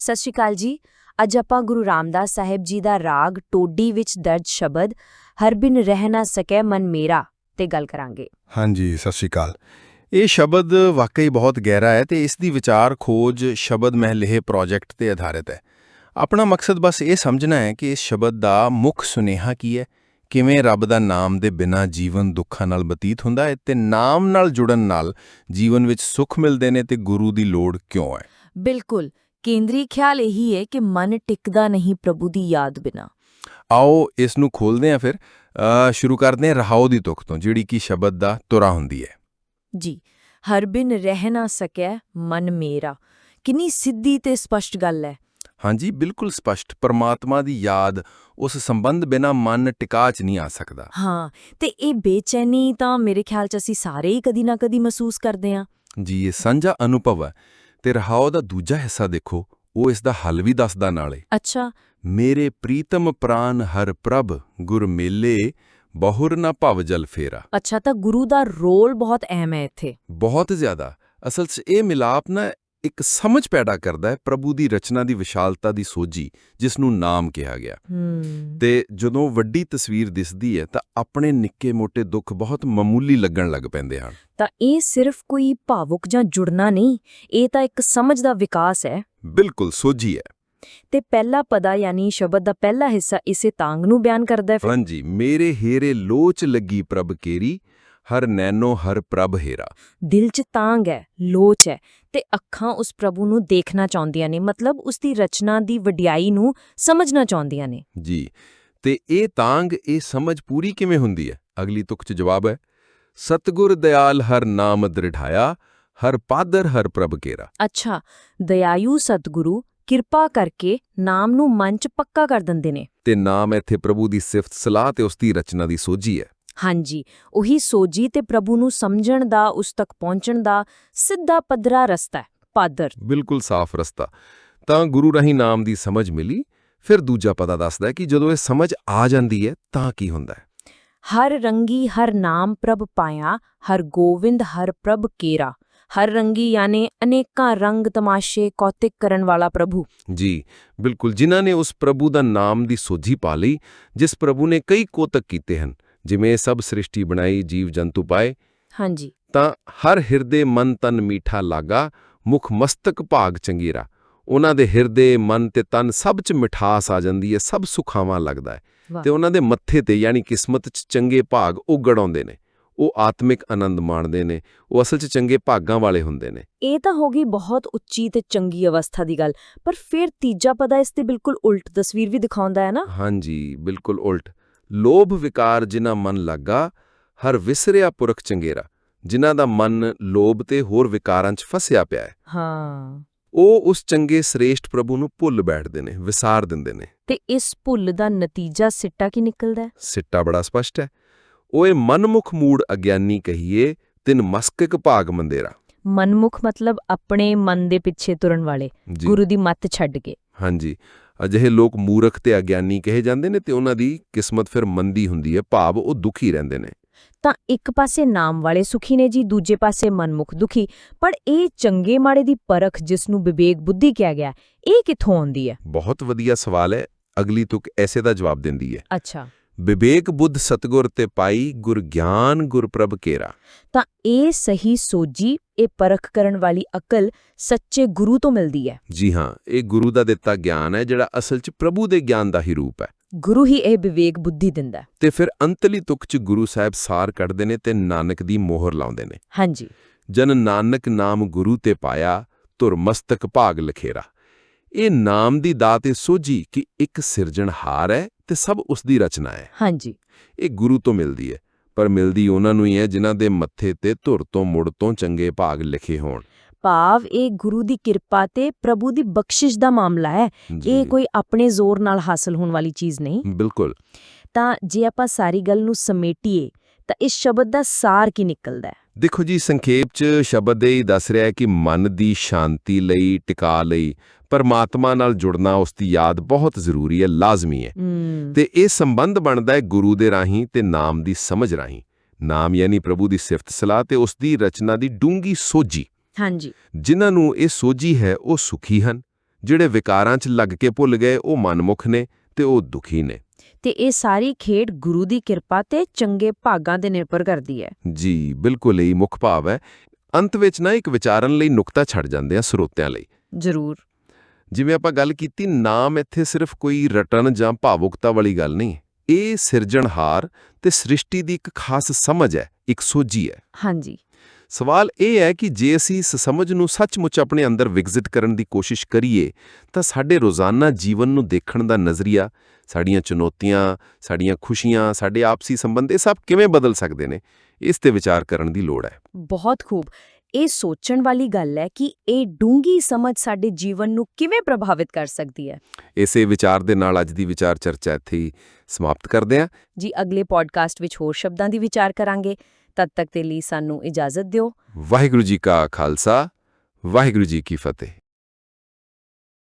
ਸਤਿ ਸ਼੍ਰੀ ਅਕਾਲ ਜੀ। ਅੱਜ ਆਪਾਂ ਗੁਰੂ ਰਾਮਦਾਸ ਸਾਹਿਬ ਜੀ ਦਾ ਰਾਗ ਟੋਡੀ ਵਿੱਚ ਦਰਜ ਸ਼ਬਦ ਹਰ ਬਿਨ ਰਹਿ ਨਾ ਸਕੈ ਮਨ ਮੇਰਾ ਤੇ ਗੱਲ ਕਰਾਂਗੇ। ਹਾਂਜੀ ਸਤਿ ਸ਼੍ਰੀ ਅਕਾਲ। ਇਹ ਸ਼ਬਦ ਵਾਕਈ ਬਹੁਤ ਗਹਿਰਾ ਹੈ ਤੇ ਇਸ ਦੀ ਵਿਚਾਰ ਖੋਜ ਸ਼ਬਦ ਮਹਿਲੇਹ ਪ੍ਰੋਜੈਕਟ ਤੇ ਆਧਾਰਿਤ ਹੈ। ਆਪਣਾ ਮਕਸਦ ਬਸ ਇਹ ਸਮਝਣਾ ਹੈ ਕਿ ਇਸ ਸ਼ਬਦ ਦਾ ਮੁੱਖ ਸੁਨੇਹਾ ਕੀ ਹੈ ਕਿਵੇਂ ਰੱਬ ਦਾ ਨਾਮ ਦੇ ਬਿਨਾਂ ਜੀਵਨ ਦੁੱਖਾਂ ਨਾਲ ਬਤੀਤ ਹੁੰਦਾ ਹੈ ਤੇ ਨਾਮ ਨਾਲ ਜੁੜਨ ਨਾਲ ਜੀਵਨ ਵਿੱਚ ਸੁੱਖ ਮਿਲਦੇ ਨੇ ਤੇ ਗੁਰੂ ਦੀ ਲੋੜ ਕਿਉਂ ਹੈ। ਬਿਲਕੁਲ ਕੇਂਦਰੀ ਖਿਆਲ ਇਹੀ ਹੈ ਕਿ ਮਨ ਟਿਕਦਾ ਨਹੀਂ ਪ੍ਰਭੂ ਦੀ ਯਾਦ ਬਿਨਾ। ਆਓ ਇਸ ਨੂੰ ਖੋਲਦੇ ਹਾਂ ਫਿਰ। ਸ਼ੁਰੂ ਕਰਦੇ ਹਾਂ ਰਹਾਉ ਦੀ ਤੁਕ ਤੋਂ ਜਿਹੜੀ ਕਿ ਸ਼ਬਦ ਦਾ ਤੁਰਾ ਹੁੰਦੀ ਹੈ। ਜੀ ਹਰ ਬਿਨ ਰਹਿ ਨਾ ਸਕੈ ਮਨ ਮੇਰਾ। ਕਿੰਨੀ ਸਿੱਧੀ ਤੇ ਸਪਸ਼ਟ ਗੱਲ ਹੈ। ਹਾਂਜੀ ਬਿਲਕੁਲ ਸਪਸ਼ਟ। ਪਰਮਾਤਮਾ ਦੀ ਯਾਦ ਉਸ ਸੰਬੰਧ ਬਿਨਾ ਮਨ ਟਿਕਾ ਚ ਨਹੀਂ ਆ ਸਕਦਾ। ਹਾਂ ਤੇ ਇਹ ਬੇਚੈਨੀ ਤਾਂ ਮੇਰੇ ਖਿਆਲ 'ਚ ਅਸੀਂ ਸਾਰੇ ਹੀ ਕਦੀ ਨਾ ਕਦੀ ਮਹਿਸੂਸ ਕਰਦੇ ਹਾਂ। ਜੀ ਇਹ ਸਾਂਝਾ ਅਨੁਭਵ ਹੈ। ਤੇ ਰਹਾਉ ਦਾ ਦੂਜਾ ਹਿੱਸਾ ਦੇਖੋ ਉਹ ਇਸ ਦਾ ਹੱਲ ਵੀ ਦੱਸਦਾ ਨਾਲੇ। ਅੱਛਾ। ਮੇਰੇ ਪ੍ਰੀਤਮ ਪ੍ਰਾਨ ਹਰ ਪ੍ਰਭ ਗੁਰ ਮੇਲੇ ਬਹੁਰ ਨਾ ਭਵ ਜਲ ਫੇਰਾ। ਅੱਛਾ ਤਾਂ ਗੁਰੂ ਦਾ ਰੋਲ ਬਹੁਤ ਅਹਿਮ ਹੈ ਇੱਥੇ। ਬਹੁਤ ਜ਼ਿਆਦਾ। ਅਸਲ 'ਚ ਇਹ ਮਿਲਾਪ ਨਾ ਇੱਕ ਸਮਝ ਪੈਦਾ ਕਰਦਾ ਹੈ ਪ੍ਰਭੂ ਦੀ ਰਚਨਾ ਦੀ ਵਿਸ਼ਾਲਤਾ ਦੀ ਸੋਝੀ ਜਿਸ ਨੂੰ ਨਾਮ ਕਿਹਾ ਗਿਆ। ਤੇ ਜਦੋਂ ਵੱਡੀ ਤਸਵੀਰ ਦਿਸਦੀ ਹੈ ਤਾਂ ਆਪਣੇ ਨਿੱਕੇ-ਮੋਟੇ ਦੁੱਖ ਬਹੁਤ ਮਾਮੂਲੀ ਲੱਗਣ ਲੱਗ ਪੈਂਦੇ ਹਨ। ਤਾਂ ਇਹ ਸਿਰਫ ਕੋਈ ਭਾਵੁਕ ਜਾਂ ਜੁੜਨਾ ਨਹੀਂ ਇਹ ਤਾਂ ਇੱਕ ਸਮਝ ਦਾ ਵਿਕਾਸ ਹੈ। ਬਿਲਕੁਲ ਸੋਝੀ ਹੈ। ਤੇ ਪਹਿਲਾ ਪਦਾ ਯਾਨੀ ਸ਼ਬਦ ਦਾ ਪਹਿਲਾ ਹਿੱਸਾ ਇਸੇ ਤਾਂਗ ਨੂੰ ਬਿਆਨ ਕਰਦਾ ਹੈ। ਹਾਂਜੀ ਮੇਰੇ ਹੀਰੇ ਲੋਚ ਲੱਗੀ ਪ੍ਰਭ ਕੇਰੀ ਹਰ ਨੈਨੋ ਹਰ ਪ੍ਰਭ ਹੀਰਾ। ਦਿਲ 'ਚ ਤਾਂਗ ਹੈ ਲੋਚ ਹੈ ਤੇ ਅੱਖਾਂ ਉਸ ਪ੍ਰਭੂ ਨੂੰ ਦੇਖਣਾ ਚਾਹੁੰਦੀਆਂ ਨੇ ਮਤਲਬ ਉਸ ਦੀ ਰਚਨਾ ਦੀ ਵਡਿਆਈ ਨੂੰ ਸਮਝਣਾ ਚਾਹੁੰਦੀਆਂ ਨੇ। ਜੀ ਤੇ ਇਹ ਤਾਂਗ ਇਹ ਸਮਝ ਪੂਰੀ ਕਿਵੇਂ ਹੁੰਦੀ ਹੈ ਅਗਲੀ ਤੁਕ ਚ ਜਵਾਬ ਹੈ ਸਤਗੁਰ ਦਿਆਲ ਹਰ ਨਾਮ ਦ੍ਰਿਢਾਇਆ ਹਰ ਪਾਦਰ ਹਰ ਪ੍ਰਭ ਕੇਰਾ। ਅੱਛਾ ਦਇਆਯੂ ਸਤਿਗੁਰੂ ਕਿਰਪਾ ਕਰਕੇ ਨਾਮ ਨੂੰ ਮਨ 'ਚ ਪੱਕਾ ਕਰ ਦਿੰਦੇ ਨੇ। ਤੇ ਨਾਮ ਇੱਥੇ ਪ੍ਰਭੂ ਦੀ ਸਿਫਤ ਸਲਾਹ ਤੇ ਉਸ ਦੀ ਰਚਨਾ ਦੀ ਸੋਝੀ ਹੈ ਹਾਂਜੀ ਉਹੀ ਸੋਜੀ ਤੇ ਪ੍ਰਭੂ ਨੂੰ ਸਮਝਣ ਦਾ ਉਸ ਤੱਕ ਪਹੁੰਚਣ ਦਾ ਸਿੱਧਾ ਪੱਧਰਾ ਰਸਤਾ ਹੈ ਪਾਦਰ। ਬਿਲਕੁਲ ਸਾਫ਼ ਰਸਤਾ। ਤਾਂ ਗੁਰੂ ਰਾਹੀਂ ਨਾਮ ਦੀ ਸਮਝ ਮਿਲੀ ਫਿਰ ਦੂਜਾ ਪਤਾ ਦੱਸਦਾ ਕਿ ਜਦੋਂ ਇਹ ਸਮਝ ਆ ਜਾਂਦੀ ਹੈ ਤਾਂ ਕੀ ਹੁੰਦਾ ਹੈ? ਹਰ ਰੰਗੀ ਹਰ ਨਾਮ ਪ੍ਰਭ ਪਾਇਆ ਹਰ ਗੋਵਿੰਦ ਹਰ ਪ੍ਰਭ ਕੇਰਾ। ਹਰ ਰੰਗੀ ਯਾਨੀ ਅਨੇਕਾਂ ਰੰਗ ਤਮਾਸ਼ੇ ਕੌਤਿਕ ਕਰਨ ਵਾਲਾ ਪ੍ਰਭੂ। ਜੀ ਬਿਲਕੁਲ। ਜਿਨ੍ਹਾਂ ਨੇ ਉਸ ਪ੍ਰਭੂ ਦਾ ਨਾਮ ਦੀ ਸੋਝੀ ਪਾ ਲਈ ਜਿਸ ਪ੍ਰਭੂ ਨੇ ਕਈ ਕੋਤਕ ਕੀਤੇ ਹਨ। ਜਿਵੇਂ ਸਭ ਸ੍ਰਿਸ਼ਟੀ ਬਣਾਈ ਜੀਵ ਜੰਤੂ ਪਾਏ ਹਾਂਜੀ। ਤਾਂ ਹਰ ਹਿਰਦੇ ਮਨ ਤਨ ਮੀਠਾ ਲਾਗਾ ਮੁਖ ਮਸਤਕ ਭਾਗ ਚੰਗੀਰਾ। ਉਹਨਾਂ ਦੇ ਹਿਰਦੇ ਮਨ ਤੇ ਤਨ ਸਭ 'ਚ ਮਿਠਾਸ ਆ ਜਾਂਦੀ ਹੈ ਸਭ ਸੁਖਾਵਾਂ ਲੱਗਦਾ ਹੈ। ਤੇ ਉਹਨਾਂ ਦੇ ਮੱਥੇ ਤੇ ਯਾਨੀ ਕਿਸਮਤ 'ਚ ਚੰਗੇ ਭਾਗ ਉਗੜ ਆਉਂਦੇ ਨੇ। ਉਹ ਆਤਮਿਕ ਆਨੰਦ ਮਾਣਦੇ ਨੇ ਉਹ ਅਸਲ 'ਚ ਚੰਗੇ ਭਾਗਾਂ ਵਾਲੇ ਹੁੰਦੇ ਨੇ। ਇਹ ਤਾਂ ਹੋ ਗਈ ਬਹੁਤ ਉੱਚੀ ਤੇ ਚੰਗੀ ਅਵਸਥਾ ਦੀ ਗੱਲ ਪਰ ਫਿਰ ਤੀਜਾ ਪਦਾ ਇਸ ਤੇ ਬਿਲਕੁਲ ਉਲਟ ਤਸਵੀਰ ਵੀ ਦਿਖਾਉਂਦਾ ਹੈ ਨਾ? ਹਾਂਜੀ ਬਿਲਕੁਲ ਉਲਟ। ਲੋਭ ਵਿਕਾਰ ਜਿਨ੍ਹਾਂ ਮਨ ਲੱਗਾ ਹਰ ਵਿਸਰਿਆ ਪੁਰਖ ਚੰਗੇਰਾ ਜਿਨ੍ਹਾਂ ਦਾ ਮਨ ਲੋਭ ਤੇ ਹੋਰ ਵਿਕਾਰਾਂ 'ਚ ਫਸਿਆ ਪਿਆ ਹੈ। ਹਾਂ। ਉਹ ਉਸ ਚੰਗੇ ਸ੍ਰੇਸ਼ਟ ਪ੍ਰਭੂ ਨੂੰ ਭੁੱਲ ਬੈਠਦੇ ਨੇ ਵਿਸਾਰ ਦਿੰਦੇ ਨੇ। ਤੇ ਇਸ ਭੁੱਲ ਦਾ ਨਤੀਜਾ ਸਿੱਟਾ ਕੀ ਨਿਕਲਦਾ ਹੈ? ਸਿੱਟਾ ਬੜਾ ਸਪਸ਼ਟ ਹੈ। ਉਹ ਇਹ ਮਨਮੁਖ ਮੂੜ ਅਗਿਆਨੀ ਕਹੀਏ ਤਿਨ ਮਸਕਿਕ ਭਾਗ ਮੰਦੇਰਾ। ਮਨਮੁਖ ਮਤਲਬ ਆਪਣੇ ਮਨ ਦੇ ਪਿੱਛੇ ਤੁਰਨ ਵਾਲੇ ਗੁਰੂ ਦੀ ਮੱਤ ਛੱਡ ਕੇ। ਹਾਂਜੀ। ਅਜਿਹੇ ਲੋਕ ਮੂਰਖ ਤੇ ਅਗਿਆਨੀ ਕਹੇ ਜਾਂਦੇ ਨੇ ਤੇ ਉਹਨਾਂ ਦੀ ਕਿਸਮਤ ਫਿਰ ਮੰਦੀ ਹੁੰਦੀ ਹੈ ਭਾਵ ਉਹ ਦੁਖੀ ਰਹਿੰਦੇ ਨੇ। ਤਾਂ ਇੱਕ ਪਾਸੇ ਨਾਮ ਵਾਲੇ ਸੁਖੀ ਨੇ ਜੀ ਦੂਜੇ ਪਾਸੇ ਮਨਮੁਖ ਦੁਖੀ ਪਰ ਇਹ ਚੰਗੇ ਮਾੜੇ ਦੀ ਪਰਖ ਜਿਸ ਨੂੰ ਵਿਵੇਕ ਬੁੱਧੀ ਕਿਹਾ ਗਿਆ ਇਹ ਕਿੱਥੋਂ ਆਉਂਦੀ ਹੈ? ਬਹੁਤ ਵਧੀਆ ਸਵਾਲ ਹੈ ਅਗਲੀ ਤੁਕ ਐਸੇ ਦਾ ਜਵਾਬ ਦਿੰਦੀ ਹੈ। ਅੱਛਾ। ਵਿਵੇਕ ਬੁੱਧ ਸਤਗੁਰ ਤੇ ਪਾਈ ਗੁਰ ਗਿਆਨ ਗੁਰ ਪ੍ਰਭ ਕੇਰਾ। ਤਾਂ ਇਹ ਸਹੀ ਸੋਜੀ ਇਹ ਪਰਖ ਕਰਨ ਵਾਲੀ ਅਕਲ ਸੱਚੇ ਗੁਰੂ ਤੋਂ ਮਿਲਦੀ ਹੈ। ਜੀ ਹਾਂ ਇਹ ਗੁਰੂ ਦਾ ਦਿੱਤਾ ਗਿਆਨ ਹੈ ਜਿਹੜਾ ਅਸਲ 'ਚ ਪ੍ਰਭੂ ਦੇ ਗਿਆਨ ਦਾ ਹੀ ਰੂਪ ਹੈ। ਗੁਰੂ ਹੀ ਇਹ ਵਿਵੇਕ ਬੁੱਧੀ ਦਿੰਦਾ। ਤੇ ਫਿਰ ਅੰਤਲੀ ਤੁਕ 'ਚ ਗੁਰੂ ਸਾਹਿਬ ਸਾਰ ਕੱਢਦੇ ਨੇ ਤੇ ਨਾਨਕ ਦੀ ਮੋਹਰ ਲਾਉਂਦੇ ਨੇ। ਹਾਂਜੀ। ਜਨ ਨਾਨਕ ਨਾਮ ਗੁਰੂ ਤੇ ਪਾਇਆ ਧੁਰ ਮਸਤਕ ਭਾਗ ਲਖੇਰਾ। ਇਹ ਨਾਮ ਦੀ ਦਾਤ ਇਹ ਸੋਝੀ ਕਿ ਇੱਕ ਸਿਰਜਣਹਾਰ ਹੈ ਤੇ ਸਭ ਉਸ ਦੀ ਰਚਨਾ ਹੈ। ਹਾਂਜੀ। ਇਹ ਗੁਰੂ ਤੋਂ ਮਿਲਦੀ ਹੈ ਪਰ ਮਿਲਦੀ ਉਹਨਾਂ ਨੂੰ ਹੀ ਹੈ ਜਿਨ੍ਹਾਂ ਦੇ ਮੱਥੇ ਤੇ ਧੁਰ ਤੋਂ ਮੁੜ ਤੋਂ ਚੰਗੇ ਭਾਗ ਲਿਖੇ ਹੋਣ। ਭਾਵ ਇਹ ਗੁਰੂ ਦੀ ਕਿਰਪਾ ਤੇ ਪ੍ਰਭੂ ਦੀ ਬਖਸ਼ਿਸ਼ ਦਾ ਮਾਮਲਾ ਹੈ। ਇਹ ਕੋਈ ਆਪਣੇ ਜ਼ੋਰ ਨਾਲ ਹਾਸਲ ਹੋਣ ਵਾਲੀ ਚੀਜ਼ ਨਹੀਂ। ਬਿਲਕੁਲ। ਤਾਂ ਜੇ ਆਪਾਂ ਸਾਰੀ ਗੱਲ ਨੂੰ ਸਮੇਟੀਏ ਤਾਂ ਇਸ ਸ਼ਬਦ ਦਾ ਸਾਰ ਕੀ ਨਿਕਲਦਾ ਹੈ? ਦੇਖੋ ਜੀ ਸੰਖੇਪ 'ਚ ਸ਼ਬਦ ਇਹ ਹੀ ਦੱਸ ਰਿਹਾ ਹੈ ਕਿ ਮਨ ਦੀ ਸ਼ਾਂਤੀ ਲਈ ਟਿਕਾ ਲਈ ਪਰਮਾਤਮਾ ਨਾਲ ਜੁੜਨਾ ਉਸ ਦੀ ਯਾਦ ਬਹੁਤ ਜ਼ਰੂਰੀ ਹੈ ਲਾਜ਼ਮੀ ਹੈ। ਹੂੰ। ਤੇ ਇਹ ਸੰਬੰਧ ਬਣਦਾ ਹੈ ਗੁਰੂ ਦੇ ਰਾਹੀਂ ਤੇ ਨਾਮ ਦੀ ਸਮਝ ਰਾਹੀਂ। ਨਾਮ ਯਾਨੀ ਪ੍ਰਭੂ ਦੀ ਸਿਫਤ ਸਲਾਹ ਤੇ ਉਸ ਦੀ ਰਚਨਾ ਦੀ ਡੂੰਗੀ ਸੋਝੀ। ਹਾਂਜੀ। ਜਿਨ੍ਹਾਂ ਨੂੰ ਇਹ ਸੋਝੀ ਹੈ ਉਹ ਸੁਖੀ ਹਨ। ਜਿਹੜੇ ਵਿਕਾਰਾਂ 'ਚ ਲੱਗ ਕੇ ਭੁੱਲ ਗਏ ਉਹ ਮਨਮੁਖ ਨੇ ਤੇ ਉਹ ਦੁਖੀ ਨੇ। ਤੇ ਇਹ ਸਾਰੀ ਖੇਡ ਗੁਰੂ ਦੀ ਕਿਰਪਾ ਤੇ ਚੰਗੇ ਭਾਗਾਂ ਤੇ ਨਿਰਭਰ ਕਰਦੀ ਹੈ। ਜੀ ਬਿਲਕੁਲ ਹੀ ਮੁੱਖ ਭਾਵ ਹੈ। ਅੰਤ ਵਿੱਚ ਨਾ ਇੱਕ ਵਿਚਾਰਨ ਲਈ ਨੁਕਤਾ ਛੱਡ ਜਾਂਦੇ ਆ ਸਰੋਤਿਆਂ ਲਈ। ਜ਼ਰੂਰ। ਜਿਵੇਂ ਆਪਾਂ ਗੱਲ ਕੀਤੀ ਨਾਮ ਇੱਥੇ ਸਿਰਫ ਕੋਈ ਰਟਨ ਜਾਂ ਭਾਵੁਕਤਾ ਵਾਲੀ ਗੱਲ ਨਹੀਂ। ਇਹ ਸਿਰਜਣਹਾਰ ਤੇ ਸ੍ਰਿਸ਼ਟੀ ਦੀ ਇੱਕ ਖਾਸ ਸਮਝ ਹੈ ਇੱਕ ਸੋਝੀ ਹੈ। ਹਾਂਜੀ। ਸਵਾਲ ਇਹ ਹੈ ਕਿ ਜੇ ਅਸੀਂ ਇਸ ਸਮਝ ਨੂੰ ਸੱਚਮੁੱਚ ਆਪਣੇ ਅੰਦਰ ਵਿਕਸਿਤ ਕਰਨ ਦੀ ਕੋਸ਼ਿਸ਼ ਕਰੀਏ ਤਾਂ ਸਾਡੇ ਰੋਜ਼ਾਨਾ ਜੀਵਨ ਨੂੰ ਦੇਖਣ ਦਾ ਨਜ਼ਰੀਆ ਸਾਡੀਆਂ ਚੁਣੌਤੀਆਂ ਸਾਡੀਆਂ ਖੁਸ਼ੀਆਂ ਸਾਡੇ ਆਪਸੀ ਸੰਬੰਧ ਇਹ ਸਭ ਕਿਵੇਂ ਬਦਲ ਸਕਦੇ ਨੇ? ਇਸ ਤੇ ਵਿਚਾਰ ਕਰਨ ਦੀ ਲੋੜ ਹੈ। ਬਹੁਤ ਖੂਬ। ਇਹ ਸੋਚਣ ਵਾਲੀ ਗੱਲ ਹੈ ਕਿ ਇਹ ਡੂੰਗੀ ਸਮਝ ਸਾਡੇ ਜੀਵਨ ਨੂੰ ਕਿਵੇਂ ਪ੍ਰਭਾਵਿਤ ਕਰ ਸਕਦੀ ਹੈ। ਇਸੇ ਵਿਚਾਰ ਦੇ ਨਾਲ ਅੱਜ ਦੀ ਵਿਚਾਰ ਚਰਚਾ ਇੱਥੇ ਸਮਾਪਤ ਕਰਦੇ ਹਾਂ। ਜੀ ਅਗਲੇ ਪੋਡਕਾਸਟ ਵਿੱਚ ਹੋਰ ਸ਼ਬਦਾਂ ਦੀ ਵਿਚਾਰ ਕਰਾਂਗੇ। ਤਦ ਤੱਕ ਦੇ ਲਈ ਸਾਨੂੰ ਇਜਾਜ਼ਤ ਦਿਓ। ਵਾਹਿਗੁਰੂ ਜੀ ਕਾ ਖਾਲਸਾ, ਵਾਹਿਗੁਰੂ ਜੀ ਕੀ ਫਤਿਹ।